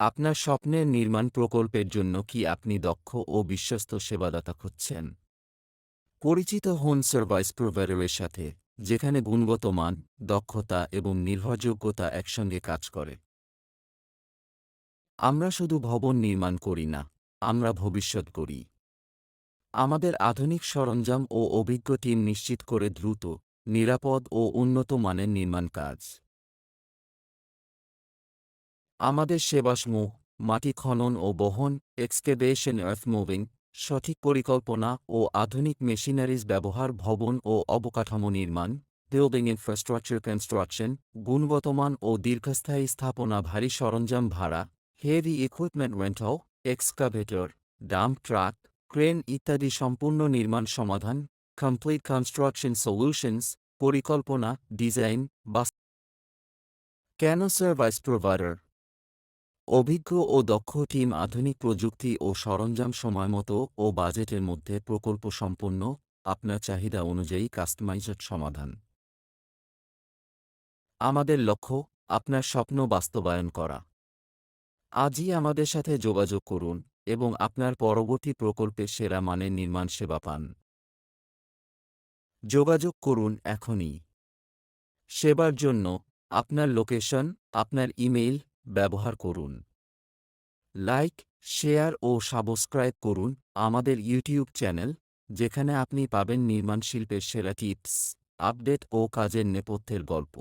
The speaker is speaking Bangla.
আপনার স্বপ্নের নির্মাণ প্রকল্পের জন্য কি আপনি দক্ষ ও বিশ্বস্ত সেবাদাতা খুঁজছেন? পরিচিত হন সার্ভাইস প্রোভাইডারের সাথে, যেখানে গুণগত মান, দক্ষতা এবং নির্ভরযোগ্যতা একসঙ্গে কাজ করে। আমরা শুধু ভবন নির্মাণ করি না, আমরা ভবিষ্যৎ করি আমাদের আধুনিক সরঞ্জাম ও অভিজ্ঞ টিম নিশ্চিত করে দ্রুত, নিরাপদ ও উন্নত মানের নির্মাণ কাজ। আমাদের সেবাসমূহ, মাটি খনন ও বহন এক্সকেভেশন আর্থ মুভিং সঠিক পরিকল্পনা ও আধুনিক মেশিনারিজ ব্যবহার, ভবন ও অবকাঠামো নির্মাণ বিল্ডিং ইনফ্রাস্ট্রাকচার কনস্ট্রাকশন গুণগতমান ও দীর্ঘস্থায়ী স্থাপনা, ভারী সরঞ্জাম ভাড়া heavy equipment rental excavator dump truck crane ইত্যাদি সম্পূর্ণ নির্মাণ সমাধান কমপ্লিট কনস্ট্রাকশন সলিউশনস পরিকল্পনা ডিজাইন বা কেন সার্ভাইস প্রোভাইডার অভিজ্ঞ ও দক্ষ টিম আধুনিক প্রযুক্তি ও সরঞ্জাম সময়মতো ও বাজেটের মধ্যে প্রকল্প সম্পন্ন, আপনার চাহিদা অনুযায়ী কাস্টমাইজড সমাধান। আমাদের লক্ষ্য, আপনার স্বপ্ন বাস্তবায়ন করা। আজই আমাদের সাথে যোগাযোগ করুন এবং আপনার পরবর্তী প্রকল্পে সেরা মানের নির্মাণ সেবা পান। যোগাযোগ করুন এখনই। সেবার জন্য আপনার লোকেশন, আপনার ইমেইল ব্যবহার করুন। লাইক শেয়ার ও সাবস্ক্রাইব করুন আমাদের ইউটিউব চ্যানেল যেখানে আপনি পাবেন নির্মাণ শিল্পের সেরা টিপস আপডেট ও কাজের নেপথ্যের গল্প।